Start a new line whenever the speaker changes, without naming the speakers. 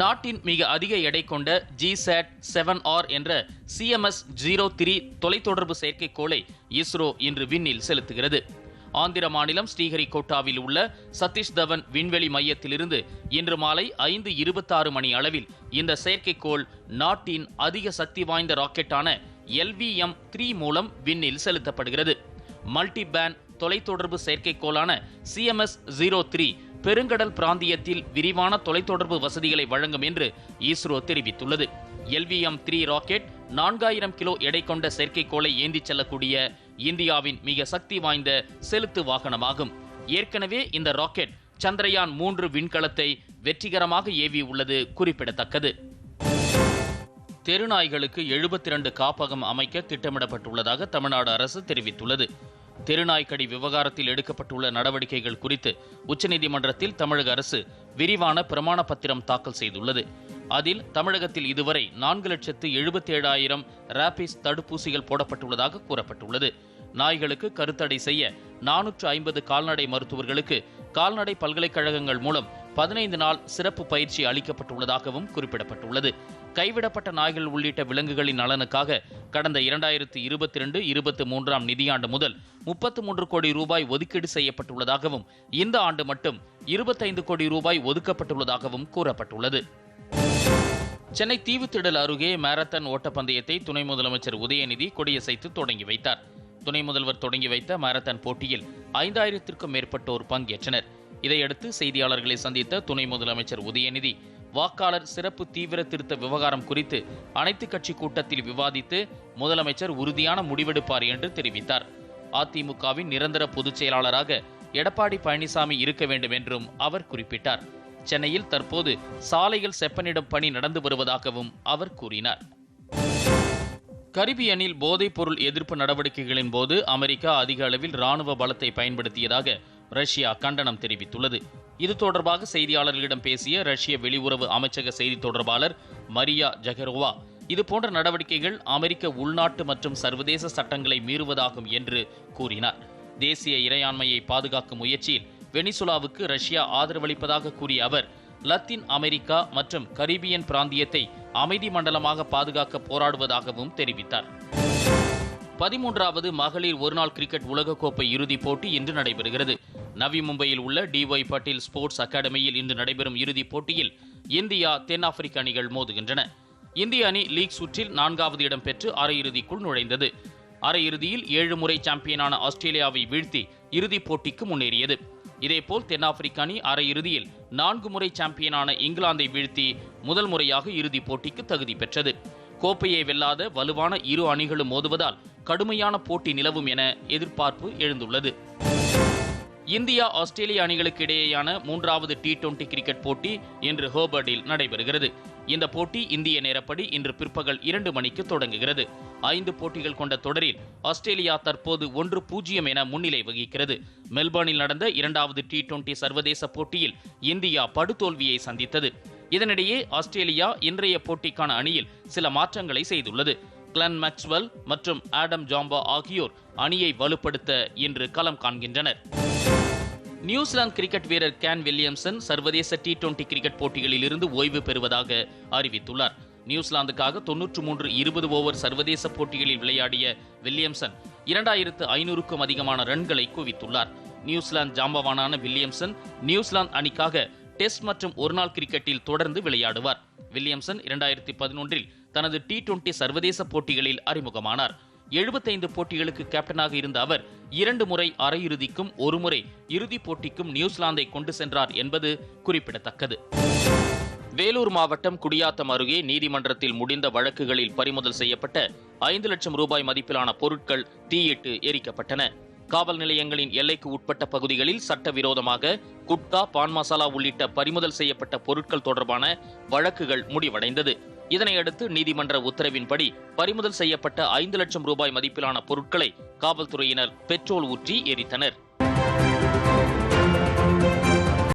நாட்டின் மிக அதிக எடை கொண்ட ஜிசாட் செவன் ஆர் என்ற சிஎம்எஸ் ஜீரோ த்ரீ தொலைத்தொடர்பு செயற்கைக்கோளை இஸ்ரோ இன்று விண்ணில் செலுத்துகிறது. ஆந்திர மாநிலம் ஸ்ரீஹரிகோட்டாவில் உள்ள சதீஷ் தவன் விண்வெளி மையத்திலிருந்து இன்று மாலை ஐந்து இருபத்தாறு மணி அளவில் இந்த செயற்கைக்கோள் நாட்டின் அதிக சக்தி வாய்ந்த ராக்கெட்டான எல்விஎம் த்ரீ மூலம் விண்ணில் செலுத்தப்படுகிறது. மல்டி பேண்ட் தொலைத்தொடர்பு செயற்கைக்கோளான சிஎம்எஸ் ஜீரோ த்ரீ பெருங்கடல் பிராந்தியத்தில் விரிவான தொலைத்தொடர்பு வசதிகளை வழங்கும் என்று இஸ்ரோ தெரிவித்துள்ளது. எல்விஎம் த்ரீ ராக்கெட் நான்காயிரம் கிலோ எடை கொண்ட செயற்கைக்கோளை ஏந்திச் செல்லக்கூடிய இந்தியாவின் மிக சக்தி வாய்ந்த செலுத்து வாகனமாகும். ஏற்கனவே இந்த ராக்கெட் சந்திரயான் மூன்று விண்கலத்தை வெற்றிகரமாக ஏவி உள்ளது குறிப்பிடத்தக்கது. தெருநாய்களுக்கு எழுபத்தி இரண்டு காப்பகம் அமைக்க திட்டமிடப்பட்டுள்ளதாக தமிழ்நாடு அரசு தெரிவித்துள்ளது. தெருநாய்க்கடி விவகாரத்தில் எடுக்கப்பட்டுள்ள நடவடிக்கைகள் குறித்து உச்சநீதிமன்றத்தில் தமிழக அரசு விரிவான பிரமாண பத்திரம் தாக்கல் செய்துள்ளது. அதில் தமிழகத்தில் இதுவரை நான்கு லட்சத்து எழுபத்தி ஏழாயிரம் ரேபிஸ் தடுப்பூசிகள் போடப்பட்டுள்ளதாக கூறப்பட்டுள்ளது. நாய்களுக்கு கருத்தடை செய்ய நானூற்று ஐம்பது கால்நடை மருத்துவர்களுக்கு கால்நடை பல்கலைக்கழகங்கள் மூலம் பதினைந்து நாள் சிறப்பு பயிற்சி அளிக்கப்பட்டுள்ளதாகவும் குறிப்பிடப்பட்டுள்ளது. கைவிடப்பட்ட நாய்கள் உள்ளிட்ட விலங்குகளின் நலனுக்காக கடந்த இரண்டாயிரத்தி இருபத்தி ரெண்டு இருபத்தி மூன்றாம் நிதியாண்டு முதல் முப்பத்து மூன்று கோடி ரூபாய் ஒதுக்கீடு செய்யப்பட்டுள்ளதாகவும் இந்த ஆண்டு மட்டும் இருபத்தைந்து கோடி ரூபாய் ஒதுக்கப்பட்டுள்ளதாகவும் கூறப்பட்டுள்ளது. சென்னை தீவுத்திடல் அருகே மாரத்தான் ஓட்டப்பந்தயத்தை துணை முதலமைச்சர் உதயநிதி கொடியசைத்து தொடங்கி வைத்தார். துணை முதல்வர் தொடங்கி வைத்த மாரத்தான் போட்டியில் ஐந்தாயிரத்திற்கும் மேற்பட்டோர் பங்கேற்றனர். இதையடுத்து செய்தியாளர்களை சந்தித்த துணை முதலமைச்சர் உதயநிதி வாக்காளர் சிறப்பு தீவிர திருத்த விவகாரம் குறித்து அனைத்து கட்சி கூட்டத்தில் விவாதித்து முதலமைச்சர் உறுதியான முடிவெடுப்பார் என்று தெரிவித்தார். அதிமுகவின் நிரந்தர பொதுச் செயலாளராக எடப்பாடி பழனிசாமி இருக்க வேண்டும் என்றும் அவர் குறிப்பிட்டார். சென்னையில் தற்போது சாலைகள் செப்பனிடும் பணி நடந்து வருவதாகவும் அவர் கூறினார். கரிபியனில் போதைப் பொருள் எதிர்ப்பு நடவடிக்கைகளின் போது அமெரிக்கா அதிக அளவில் ராணுவ பலத்தை பயன்படுத்தியதாக ரஷ்யா கண்டனம் தெரிவித்துள்ளது. இது தொடர்பாக செய்தியாளர்களிடம் பேசிய ரஷ்ய வெளியுறவு அமைச்சக செய்தி தொடர்பாளர் மரியா ஜெகரோவா இதுபோன்ற நடவடிக்கைகள் அமெரிக்க உள்நாட்டு மற்றும் சர்வதேச சட்டங்களை மீறுவதாகும் என்று கூறினார். தேசிய இறையாண்மையை பாதுகாக்கும் முயற்சியில் வெனிசுலாவுக்கு ரஷ்யா ஆதரவளிப்பதாக கூறிய அவர் லத்தீன் அமெரிக்கா மற்றும் கரீபியன் பிராந்தியத்தை அமைதி மண்டலமாக பாதுகாக்க போராடுவதாகவும் தெரிவித்தார். பதிமூன்றாவது மகளிர் ஒருநாள் கிரிக்கெட் உலகக்கோப்பை இறுதிப் போட்டி இன்று நடைபெறுகிறது. நவி மும்பையில் உள்ள டிஒய் பட்டேல் ஸ்போர்ட்ஸ் அகாடமியில் இன்று நடைபெறும் இறுதிப் போட்டியில் இந்தியா தென்னாப்பிரிக்க அணிகள் மோதுகின்றன. இந்திய அணி லீக் சுற்றில் நான்காவது இடம் பெற்று அரையிறுதிக்குள் நுழைந்தது. அரையிறுதியில் ஏழு முறை சாம்பியனான ஆஸ்திரேலியாவை வீழ்த்தி இறுதிப் போட்டிக்கு முன்னேறியது. இதேபோல் தென்னாப்பிரிக்க அணி அரையிறுதியில் நான்கு முறை சாம்பியனான இங்கிலாந்தை வீழ்த்தி முதல் முறையாக இறுதிப் போட்டிக்கு தகுதி பெற்றது. கோப்பையை வெல்லாத வலுவான இரு அணிகளும் மோதுவதால் கடுமையான போட்டி நிலவும் என எதிர்பார்ப்பு எழுந்துள்ளது. இந்தியா ஆஸ்திரேலிய அணிகளுக்கு இடையேயான மூன்றாவது டி டுவெண்டி கிரிக்கெட் போட்டி இன்று ஹோபர்டில் நடைபெறுகிறது. இந்த போட்டி இந்திய நேரப்படி இன்று பிற்பகல் இரண்டு மணிக்கு தொடங்குகிறது. ஐந்து போட்டிகள் கொண்ட தொடரில் ஆஸ்திரேலியா தற்போது ஒன்று பூஜ்ஜியம் என முன்னிலை வகிக்கிறது. மெல்பர்னில் நடந்த இரண்டாவது டி டுவெண்டி சர்வதேச போட்டியில் இந்தியா படுதோல்வியை சந்தித்தது. இதனிடையே ஆஸ்திரேலியா இன்றைய போட்டிக்கான அணியில் சில மாற்றங்களை செய்துள்ளது. கிளன் மேக்ஸ்வெல் மற்றும் ஆடம் ஜாம்பா ஆகியோர் அணியை வலுப்படுத்த இன்று களம் காண்கின்றனர். நியூசிலாந்து கிரிக்கெட் வீரர் கேன் வில்லியம்சன் சர்வதேச டி டுவெண்டி கிரிக்கெட் போட்டிகளில் இருந்து ஓய்வு பெறுவதாக அறிவித்துள்ளார். நியூசிலாந்துக்காக தொன்னூற்று மூன்று இருபது ஓவர் சர்வதேச போட்டிகளில் விளையாடிய வில்லியம்சன் இரண்டாயிரத்து ஐநூறுக்கும் அதிகமான ரன்களை குவித்துள்ளார். நியூசிலாந்து ஜாம்பவானான வில்லியம்சன் நியூசிலாந்து அணிக்காக டெஸ்ட் மற்றும் ஒருநாள் கிரிக்கெட்டில் தொடர்ந்து விளையாடுவார். வில்லியம்சன் இரண்டாயிரத்தி பதினொன்றில் தனது டி டுவெண்டி சர்வதேச போட்டிகளில் அறிமுகமானார். எழுபத்தைந்து போட்டிகளுக்கு கேப்டனாக இருந்த அவர் இரண்டு முறை அரையிறுதிக்கும் ஒருமுறை இறுதிப் போட்டிக்கும் நியூசிலாந்தை கொண்டு சென்றார் என்பது குறிப்பிடத்தக்கது. வேலூர் மாவட்டம் குடியாத்தம் அருகே நீதிமன்றத்தில் முடிந்த வழக்குகளில் பறிமுதல் செய்யப்பட்ட ஐந்து லட்சம் ரூபாய் மதிப்பிலான பொருட்கள் தீயிட்டு எரிக்கப்பட்டன. காவல் நிலையங்களின் எல்லைக்கு உட்பட்ட பகுதிகளில் சட்டவிரோதமாக குட்கா பான் மசாலா உள்ளிட்ட பறிமுதல் செய்யப்பட்ட பொருட்கள் தொடர்பான வழக்குகள் முடிவடைந்தது. இதனையடுத்து நீதிமன்ற உத்தரவின்படி பறிமுதல் செய்யப்பட்ட ஐந்து லட்சம் ரூபாய் மதிப்பிலான பொருட்களை காவல்துறையினர் பெட்ரோல் ஊற்றி எரித்தனர்.